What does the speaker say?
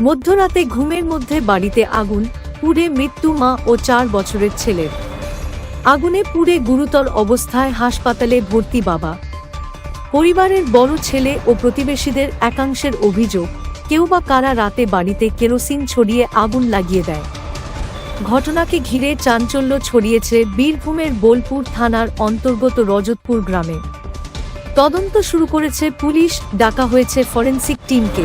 মধ্যরাতে ঘুমের মধ্যে বাড়িতে আগুন, পুড়ে মৃত্যু মা ও চার বছরের ছেলের। আগুনে পুড়ে গুরুতর অবস্থায় হাসপাতালে ভর্তি বাবা। পরিবারের বড় ছেলে ও প্রতিবেশীদের একাংশের অভিযোগ, কেউ বা কারা রাতে বাড়িতে কেরোসিন ছড়িয়ে আগুন লাগিয়ে দেয়। ঘটনাকে ঘিরে চাঞ্চল্য ছড়িয়েছে বীরভূমের বোলপুর থানার অন্তর্গত রজতপুর গ্রামে। তদন্ত শুরু করেছে পুলিশ, ডাকা হয়েছে ফরেন্সিক টিমকে।